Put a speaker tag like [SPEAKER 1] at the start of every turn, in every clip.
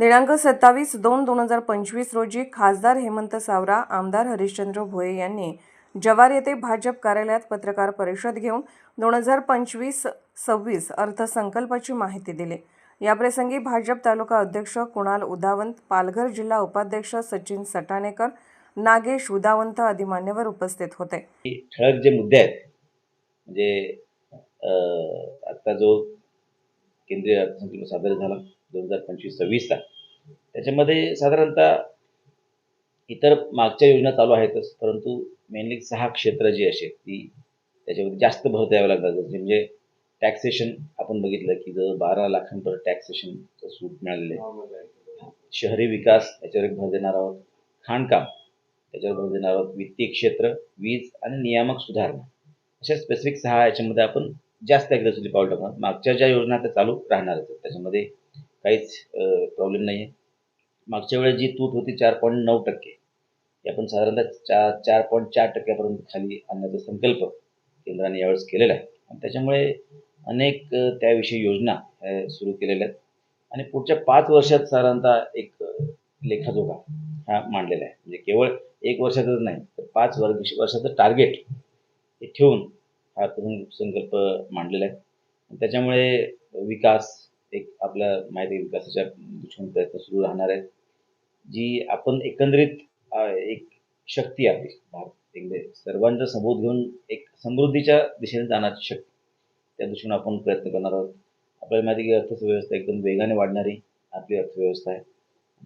[SPEAKER 1] दिनांक सत्तावीस दोन दोन हजार पंचवीस रोजी खासदार हेमंत सावरा आमदार हरिश्चंद्र भोये यांनी जवार येथे भाजप कार्यालयात पत्रकार परिषद घेऊन दोन हजार पंचवीस सव्वीस अर्थसंकल्पाची माहिती दिली. याप्रसंगी भाजप तालुका अध्यक्ष कुणाल उदावंत पालघर जिल्हा उपाध्यक्ष सचिन सटाणेकर नागेश उदावंत आदी मान्यवर उपस्थित होते.
[SPEAKER 2] ठळक जे मुद्दे आहेत म्हणजे आता जो केंद्रीय अर्थसंकल्प सादर झाला दोन हजार पंचवीस सव्वीसचा त्याच्यामध्ये साधारणतः इतर मागच्या योजना चालू आहेतच परंतु मेनली सहा क्षेत्र जी असे ती त्याच्यामध्ये जास्त भर द्यावं लागतात. म्हणजे, म्हणजे टॅक्सेशन आपण बघितलं की जर बारा लाखांपर्यंत टॅक्सेशनचं सूट मिळालेलं आहे. शहरी विकास याच्यावर एक भर देणार आहोत. खाणकाम त्याच्यावर भर देणार आहोत. वित्तीय क्षेत्र वीज आणि नियामक सुधारणा. अशा स्पेसिफिक सहा याच्यामध्ये आपण जास्त ॲग्रेसिव्हली पाऊल टाकणार मागच्या ज्या योजना त्या चालू राहणारच आहेत. त्याच्यामध्ये काहीच प्रॉब्लेम नाही आहे मागच्या वेळेस जी तूट होती चार पॉईंट नऊ टक्के ती आपण साधारणतः चार चार पॉईंट चार टक्क्यापर्यंत खाली आणण्याचा संकल्प केंद्राने यावेळेस केलेला आहे. आणि त्याच्यामुळे अनेक त्याविषयी योजना सुरू केलेल्या आहेत. आणि पुढच्या पाच वर्षात साधारणतः एक लेखाजोखा हा मांडलेला आहे. म्हणजे केवळ एक वर्षातच नाही तर पाच वर्ष वर्षाचं टार्गेट हे ठेवून हा अर्थसं- संकल्प मांडलेला आहे. आणि त्याच्यामुळे विकास एक आपल्या माहिती विकासाच्या दृष्टीने प्रयत्न सुरू राहणार आहेत. जी आपण एकंदरीत अ, एक शक्ती आहे. आपली भारत एक सर्वांचा सबोध घेऊन एक समृद्धीच्या दिशेने जाण्याची शक्ती. त्या दृष्टीने आपण प्रयत्न करणार आहोत. आपल्याला माहिती आहे की अर्थव्यवस्था एकदम वेगाने वाढणारी आपली अर्थव्यवस्था आहे.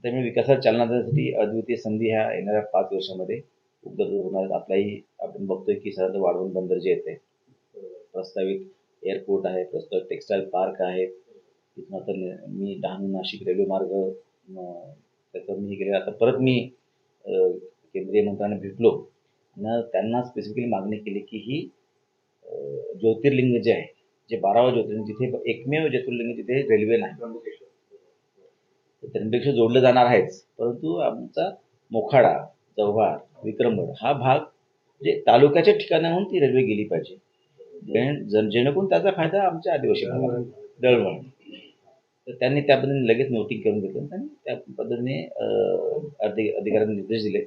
[SPEAKER 2] त्यामुळे विकासाला चालना देण्यासाठी अद्वितीय संधी ह्या येणाऱ्या पाच वर्षामध्ये उपलब्ध होणार आहेत आपलाही आपण बघतोय की सध्या वाढवण बंदर जे येते प्रस्तावित एअरपोर्ट आहे प्रस्तावित टेक्सटाईल पार्क आहे. तिथून आता मी डहाणू नाशिक रेल्वे मार्ग अं, त्याचं मी केलं आता परत मी केंद्रीय मंत्र्यांना भेटलो. न त्यांना स्पेसिफिकली मागणी केली की ही ज्योतिर्लिंग जे आहे जे बारावं ज्योतिर्लिंग जिथे एकमेव ज्योतिर्लिंग जिथे रेल्वे नाही. तर त्र्यंबकेश्वर जोडलं जाणार आहेच. परंतु आमचा मोखाडा जव्हार विक्रमगड हा भाग म्हणजे तालुक्याच्या ठिकाणाहून ती रेल्वे गेली पाहिजे. जेणेकरून त्याचा फायदा आमच्या आदिवासी. दळणवळण तर त्यांनी त्या पद्धतीने लगेच नोटिंग करून घेतलं आणि त्यांनी त्या पद्धतीने अधि अधिकाऱ्यांना निर्देश दिले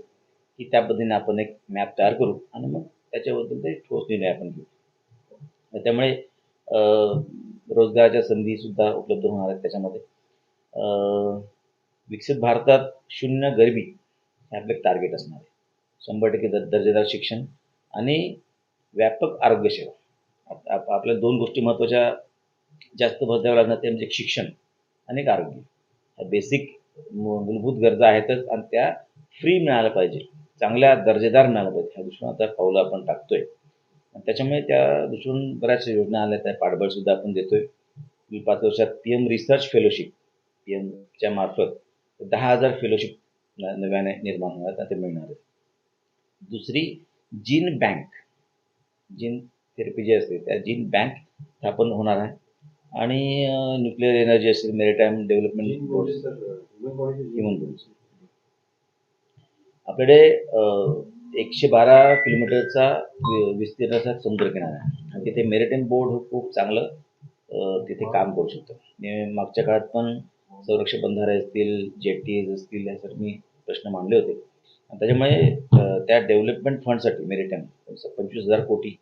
[SPEAKER 2] की त्या पद्धतीने आपण एक मॅप तयार करू आणि मग त्याच्याबद्दल ते ठोस निर्णय आपण घेऊ. त्यामुळे रोजगाराच्या संधीसुद्धा उपलब्ध होणार आहेत त्याच्यामध्ये. विकसित भारतात शून्य गरिबी हे आपलं टार्गेट असणार आहे. शंभर टक्के दर दर्जेदार शिक्षण आणि व्यापक आरोग्यसेवा. आप- आपल्या दोन गोष्टी महत्त्वाच्या जास्त भर द्यावं लागणार ते म्हणजे शिक्षण. आणि आरोग्य. ह्या बेसिक मूलभूत गरजा आहेतच आणि त्या फ्री मिळायला पाहिजे. चांगल्या दर्जेदार मिळालं पाहिजे. ह्या दृष्टीने आता पावलं आपण टाकतोय. आणि त्याच्यामुळे त्या दृष्टीने बऱ्याचशा योजना आल्या त्या पाठबळसुद्धा आपण देतोय. मी पाच वर्षात P M research fellowship P एमच्या मार्फत दहा हजार फेलोशिप न- नव्याने निर्माण होणार आहेत ते मिळणार आहे दुसरी जीन बँक जीन थेरपी जी असते त्या जीन बँक स्थापन होणार आहे. आणि न्यूक्लिअर एनर्जी असेल मेरिटाईम डेव्हलपमेंट ह्युमन आपल्याकडे एकशे बारा किलोमीटरचा विस्तीर्णाचा समुद्रकिनारा आहे. आणि तिथे मेरिटाईम बोर्ड हे खूप चांगलं तिथे काम करू शकतं. मागच्या काळात पण संरक्षण बंधारे असतील जेटीज असतील यासाठी मी प्रश्न मांडले होते. आणि त्याच्यामुळे त्या डेव्हलपमेंट फंडसाठी मेरिटाईम पंचवीस हजार कोटी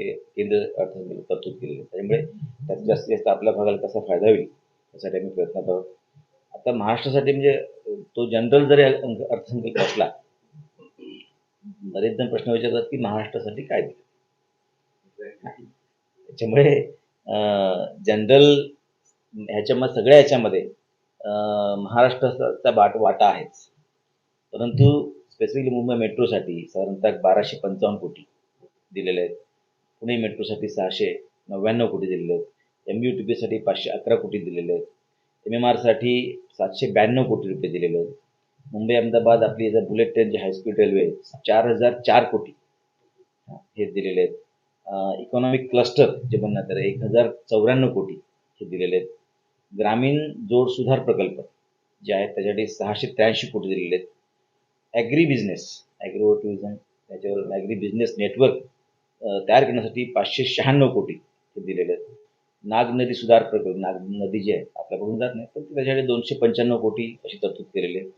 [SPEAKER 2] ते केंद्र अर्थसंकल्प तरतूद केलेली त्याच्यामुळे त्याचा जास्तीत जास्त आपल्या भागाला कसा फायदा होईल यासाठी आम्ही प्रयत्नात आहोत. आता महाराष्ट्रासाठी म्हणजे तो जनरल जरी अर्थसंकल्प असला बरेच जण प्रश्न विचारतात की महाराष्ट्रासाठी काय दिलं? त्याच्यामुळे जनरल ह्याच्यामध्ये सगळ्या ह्याच्यामध्ये महाराष्ट्राचा बाट वाटा आहेच. परंतु स्पेसिफिकली मुंबई मेट्रोसाठी साधारणतः बाराशे पंचावन्न कोटी दिलेले आहेत. पुणे मेट्रोसाठी सहाशे नव्याण्णव कोटी दिलेले आहेत. एम यू टी पीसाठी पाचशे अकरा कोटी दिलेले आहेत. एम एम आरसाठी सातशे ब्याण्णव कोटी रुपये दिलेले आहेत. मुंबई अहमदाबाद आपली जर बुलेट ट्रेन जी हायस्पीड रेल्वे आहे चार हजार चार कोटी. हे दिलेले आहेत. इकॉनॉमिक क्लस्टर जे म्हणण्यात तर एक हजार चौऱ्याण्णव कोटी हे दिलेले आहेत. ग्रामीण जोड सुधार प्रकल्प जे आहेत त्याच्यासाठी सहाशे त्र्याऐंशी कोटी दिलेले आहेत. ॲग्री बिझनेस ॲग्रो टुरिझम त्याच्यावर ॲग्री बिझनेस नेटवर्क तयार करण्यासाठी पाचशे शहाण्णव कोटी दिलेले आहेत. नाग नदी सुधार प्रकल्प नाग नदी जी आहे आपल्याकडून जात नाही पण त्याच्याकडे दोनशे पंच्याण्णव कोटी अशी तरतूद केलेली आहे.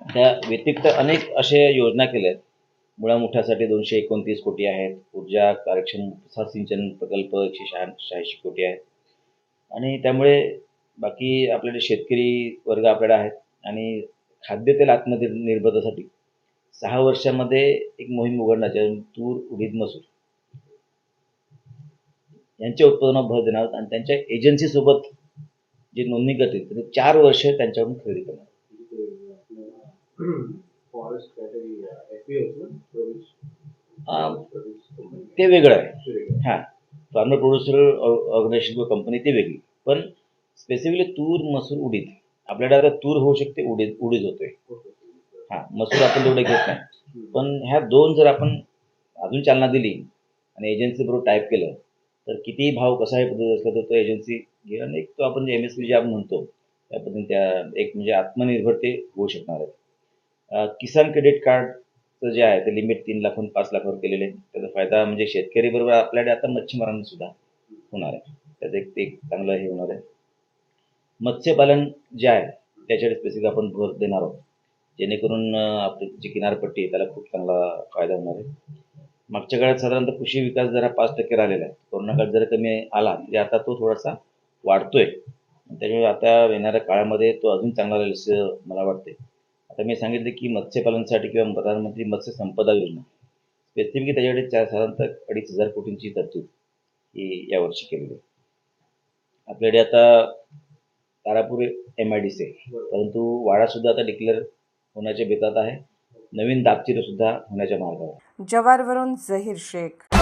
[SPEAKER 2] त्या व्यतिरिक्त अनेक असे योजना केल्या आहेत. मुळामुठ्यासाठी दोनशे एकोणतीस कोटी आहेत. ऊर्जा कार्यक्षम उपसा सिंचन प्रकल्प एकशे शहा शहाऐंशी कोटी आहेत. आणि त्यामुळे बाकी आपल्याकडे शेतकरी वर्ग आपल्याकडे आहेत. आणि खाद्यतेल आत्मनिर्भरतासाठी सहा वर्षामध्ये एक मोहीम उघडणार ज्यात तूर उडीद मसूर यांच्या उत्पादनावर भर देणार आहोत. आणि त्यांच्या एजन्सीसोबत जे नोंदणी करतील ते चार वर्ष त्यांच्याकडून खरेदी करणार
[SPEAKER 3] प्रोड्यूस
[SPEAKER 2] ते वेगळं आहे. हां. फार्मर प्रोड्युसर ऑर्गनायझेशन किंवा कंपनी ती वेगळी. पण स्पेसिफिकली तूर मसूर उडीद. आपल्याकडे आता तूर होऊ शकते उडीद उडीद होते हा मसूर आपण तेवढं घेत नाही. पण ह्या दोन जर आपण अजून चालना दिली आणि एजन्सी बरोबर टाईप केलं तर कितीही भाव कसाही पद्धत असला तर तो एजन्सी घेईल आणि एक तो आपण जे एम एस पी जे आपण म्हणतो त्या पद्धतीने त्या एक म्हणजे आत्मनिर्भर ते होऊ शकणार आहे किसान क्रेडिट कार्डचं जे आहे ते लिमिट तीन लाखून पाच लाखावर केलेले आहे त्याचा फायदा म्हणजे शेतकरी बरोबर आपल्याकडे आता मच्छीमारांना सुद्धा होणार आहे. त्याचं एक ते एक चांगलं हे होणार आहे. मत्स्यपालन जे आहे त्याच्याकडे स्पेसिफिक आपण भर देणार आहोत. जेणेकरून आपली जी किनारपट्टी आहे त्याला खूप चांगला फायदा होणार आहे. मागच्या काळात साधारणतः कृषी विकास जरा पाच टक्के राहिलेला आहे. कोरोना काळ जर कमी आला तरी आता तो थोडासा वाढतोय. त्याच्यामुळे आता येणाऱ्या काळामध्ये तो अजून चांगला राहील असं मला वाटते आता मी सांगितलं की मत्स्यपालनासाठी किंवा प्रधानमंत्री मत्स्य संपदा योजना. स्पेसिफिकली त्याच्याकडे चार साधारणतः अडीच हजार कोटींची तरतूद ही यावर्षी केलेली आहे. आपल्याकडे आता Tarapur M I D C परंतु वाडासुद्धा आता डिक्लेअर होण्याच्या बेतात आहे नवीन दापचिरं सुद्धा होण्याच्या मार्गावर आहे.
[SPEAKER 1] जवारवरून झहीर शेख